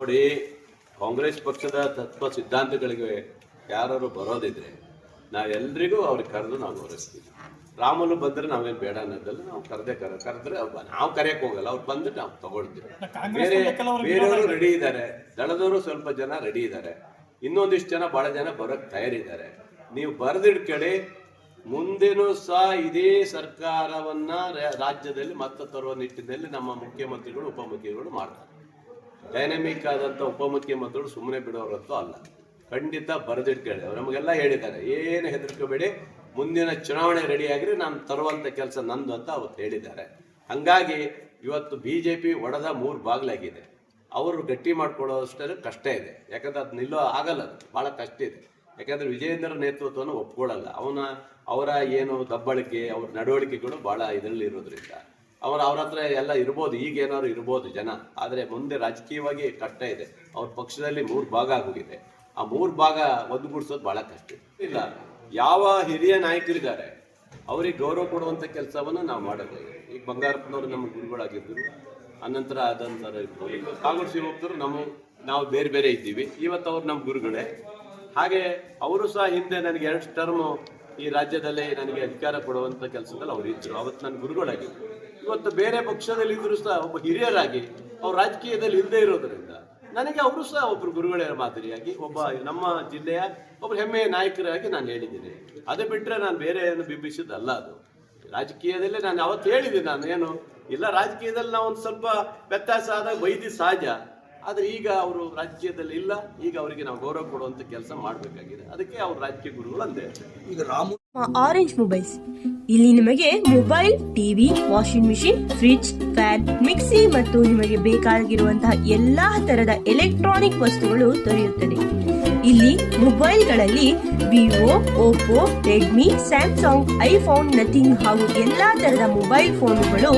ನೋಡಿ ಕಾಂಗ್ರೆಸ್ ಪಕ್ಷದ ತತ್ವ ಸಿದ್ಧಾಂತಗಳಿಗೆ ಯಾರು ಬರೋದಿದ್ರೆ ನಾವೆಲ್ಲರಿಗೂ ಅವ್ರಿಗೆ ಕರೆದು ನಾವು ಗೌರವಿಸ್ತೀವಿ ರಾಮಲು ಬಂದ್ರೆ ನಾವೇನು ಬೇಡ ಅನ್ನೋದಲ್ಲ ನಾವು ಕರೆದೇ ಕರ ಕರೆದ್ರೆ ಅವ್ರು ನಾವು ಕರೆಯಕ್ಕೆ ಹೋಗಲ್ಲ ಅವ್ರು ಬಂದ್ರೆ ನಾವು ತಗೊಳ್ತೀವಿ. ಬೇರೆ ಬೇರೆಯವರು ರೆಡಿ ಇದ್ದಾರೆ. ದಳದವರು ಸ್ವಲ್ಪ ಜನ ರೆಡಿ ಇದ್ದಾರೆ. ಇನ್ನೊಂದಿಷ್ಟು ಜನ ಬಹಳ ಜನ ಬರೋಕ್ಕೆ ತಯಾರಿದ್ದಾರೆ. ನೀವು ಬರೆದಿಡ್ಕಡೆ ಮುಂದೆನೂ ಸಹ ಇದೇ ಸರ್ಕಾರವನ್ನ ರಾಜ್ಯದಲ್ಲಿ ಮತ್ತೆ ತರುವ ನಿಟ್ಟಿನಲ್ಲಿ ನಮ್ಮ ಮುಖ್ಯಮಂತ್ರಿಗಳು ಉಪಮುಖ್ಯಮಂತ್ರಿಗಳು ಮಾಡ್ತಾರೆ. ಡೈನಮಿಕ್ ಆದಂಥ ಉಪಮುಖ್ಯಮಂತ್ರಿಗಳು ಸುಮ್ಮನೆ ಬಿಡೋರಂತೂ ಅಲ್ಲ. ಖಂಡಿತ ಬರೆದಿಟ್ಕೊಳ್ಳಿ ಅವ್ರು ನಮಗೆಲ್ಲ ಹೇಳಿದ್ದಾರೆ. ಏನು ಹೆದರ್ಕೋಬೇಡಿ. ಮುಂದಿನ ಚುನಾವಣೆ ರೆಡಿ ಆಗಿದ್ರೆ ನಾನು ತರುವಂಥ ಕೆಲಸ ನಂದು ಅಂತ ಅವತ್ತು ಹೇಳಿದ್ದಾರೆ. ಹಂಗಾಗಿ ಇವತ್ತು ಬಿ ಜೆ ಪಿ ಒಡೆದ ಮೂರು ಬಾಗಿಲಾಗಿದೆ. ಅವರು ಗಟ್ಟಿ ಮಾಡ್ಕೊಳ್ಳೋಷ್ಟೇ ಕಷ್ಟ ಇದೆ. ಯಾಕಂದ್ರೆ ಅದು ನಿಲ್ಲೋ ಆಗಲ್ಲ ಅದು. ಭಾಳ ಕಷ್ಟ ಇದೆ. ಯಾಕಂದ್ರೆ ವಿಜಯೇಂದ್ರ ನೇತೃತ್ವವನ್ನು ಒಪ್ಕೊಳ್ಳಲ್ಲ ಅವನ, ಅವರ ಏನು ದಬ್ಬಳಿಕೆ, ಅವ್ರ ನಡವಳಿಕೆಗಳು ಭಾಳ ಇದರಲ್ಲಿ ಇರೋದ್ರಿಂದ ಅವರ, ಅವ್ರ ಹತ್ರ ಎಲ್ಲ ಇರ್ಬೋದು, ಈಗ ಏನಾದ್ರು ಇರ್ಬೋದು ಜನ. ಆದರೆ ಮುಂದೆ ರಾಜಕೀಯವಾಗಿ ಕಷ್ಟ ಇದೆ. ಅವ್ರ ಪಕ್ಷದಲ್ಲಿ ಮೂರು ಭಾಗ ಆಗೋಗಿದೆ. ಆ ಮೂರು ಭಾಗ ಒಂದುಗೂಡಿಸೋದು ಭಾಳ ಕಷ್ಟ. ಇಲ್ಲ, ಯಾವ ಹಿರಿಯ ನಾಯಕರಿದ್ದಾರೆ, ಅವ್ರಿಗೆ ಗೌರವ ಕೊಡುವಂಥ ಕೆಲಸವನ್ನು ನಾವು ಮಾಡೋದು. ಈಗ ಬಂಗಾರಪ್ಪನವರು ನಮ್ಮ ಗುರುಗಳಾಗಿದ್ದರು. ಅನಂತರ ಈಗ ಕಾಂಗ್ರೆಸ್ ಯುವಕರು ನಮ್ಮ, ನಾವು ಬೇರೆ ಬೇರೆ ಇದ್ದೀವಿ. ಇವತ್ತು ಅವ್ರು ನಮ್ಮ ಗುರುಗಳೇ. ಹಾಗೆ ಅವರು ಸಹ ಹಿಂದೆ ನನಗೆ ಎರಡು ಟರ್ಮು ಈ ರಾಜ್ಯದಲ್ಲಿ ನನಗೆ ಅಧಿಕಾರ ಕೊಡುವಂಥ ಕೆಲಸದಲ್ಲಿ ಅವರು ಇದ್ದರು ಅವತ್ತು ನನ್ನ ಗುರುಗಳಾಗಿದ್ದರು ಇವತ್ತು ಬೇರೆ ಪಕ್ಷದಲ್ಲಿ ಇದ್ರು ಸಹ ಒಬ್ಬ ಹಿರಿಯರಾಗಿ ಅವ್ರು ರಾಜಕೀಯದಲ್ಲಿ ಇಲ್ಲದೆ ಇರೋದ್ರಿಂದ ನನಗೆ ಅವರು ಸಹ ಒಬ್ರು ಗುರುಗಳ ಮಾದರಿಯಾಗಿ ಒಬ್ಬ ನಮ್ಮ ಜಿಲ್ಲೆಯ ಒಬ್ಬ ಹೆಮ್ಮೆಯ ನಾಯಕರಾಗಿ ನಾನು ಹೇಳಿದ್ದೀನಿ. ಅದು ಬಿಟ್ಟರೆ ನಾನು ಬೇರೆ ಏನು ಬಿಂಬಿಸಿದ್ದಲ್ಲ ಅದು. ರಾಜಕೀಯದಲ್ಲೇ ನಾನು ಅವತ್ತು ಹೇಳಿದೆ ನಾನು ಏನು, ಇಲ್ಲ ರಾಜಕೀಯದಲ್ಲಿ ನಾವು ಒಂದು ಸ್ವಲ್ಪ ವ್ಯತ್ಯಾಸ ಆದಾಗ ವೈದ್ಯ ಸಹಜ ಆದರೆ ಈಗ ಅವರು ರಾಜಕೀಯದಲ್ಲಿ ಇಲ್ಲ, ಈಗ ಅವರಿಗೆ ನಾವು ಗೌರವ ಕೊಡುವಂಥ ಕೆಲಸ ಮಾಡಬೇಕಾಗಿದೆ. ಅದಕ್ಕೆ ಅವರು ರಾಜಕೀಯ ಗುರುಗಳು ಅಂದೆ ಈಗ ರಾಮು ಆರೆಂಜ್ ಮೊಬೈಲ್ಸ್ ಇಲ್ಲಿ ನಿಮಗೆ mobile TV washing machine fridge fan mixie ಮತ್ತು ನಿಮಗೆ ಬೇಕಾಗಿರುವಂತಹ ಎಲ್ಲಾ ತರದ ಎಲೆಕ್ಟ್ರಾನಿಕ್ ವಸ್ತುಗಳು ದೊರೆಯುತ್ತದೆ. ಇಲ್ಲಿ ಮೊಬೈಲ್ಗಳಲ್ಲಿ Vivo Oppo Redmi Samsung iPhone Nothing ಹಾಗೂ ಎಲ್ಲಾ ತರದ ಮೊಬೈಲ್ ಫೋನುಗಳು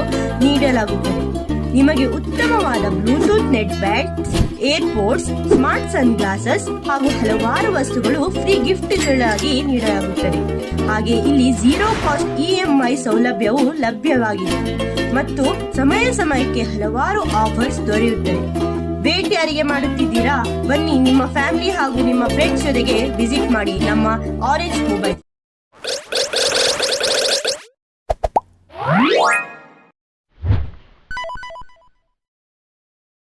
ನೀಡಲಾಗುತ್ತದೆ. ನಿಮಗೆ ಉತ್ತಮವಾದ ಬ್ಲೂಟೂತ್ ನೆಟ್ ಬ್ಯಾಗ್ ಏರ್ಪೋರ್ಟ್ಸ್, ಸ್ಮಾರ್ಟ್ ಸನ್ ಗ್ಲಾಸಸ್ ಹಾಗೂ ಹಲವಾರು ವಸ್ತುಗಳು ಫ್ರೀ ಗಿಫ್ಟ್ಗಳಾಗಿ ನೀಡಲಾಗುತ್ತದೆ. ಹಾಗೆ ಇಲ್ಲಿ ಜೀರೋ ಕಾಸ್ಟ್ ಇಎಂಐ ಸೌಲಭ್ಯವು ಲಭ್ಯವಾಗಿದೆ ಮತ್ತು ಸಮಯ ಸಮಯಕ್ಕೆ ಹಲವಾರು ಆಫರ್ಸ್ ದೊರೆಯುತ್ತವೆ. ಭೇಟಿಯಾರಿಗೆ ಮಾಡುತ್ತಿದ್ದೀರಾ? ಬನ್ನಿ ನಿಮ್ಮ ಫ್ಯಾಮಿಲಿ ಹಾಗೂ ನಿಮ್ಮ ಫ್ರೆಂಡ್ಸ್ ಜೊತೆಗೆ ವಿಸಿಟ್ ಮಾಡಿ ನಮ್ಮ ಆರೆಂಜ್ ಮೊಬೈಲ್.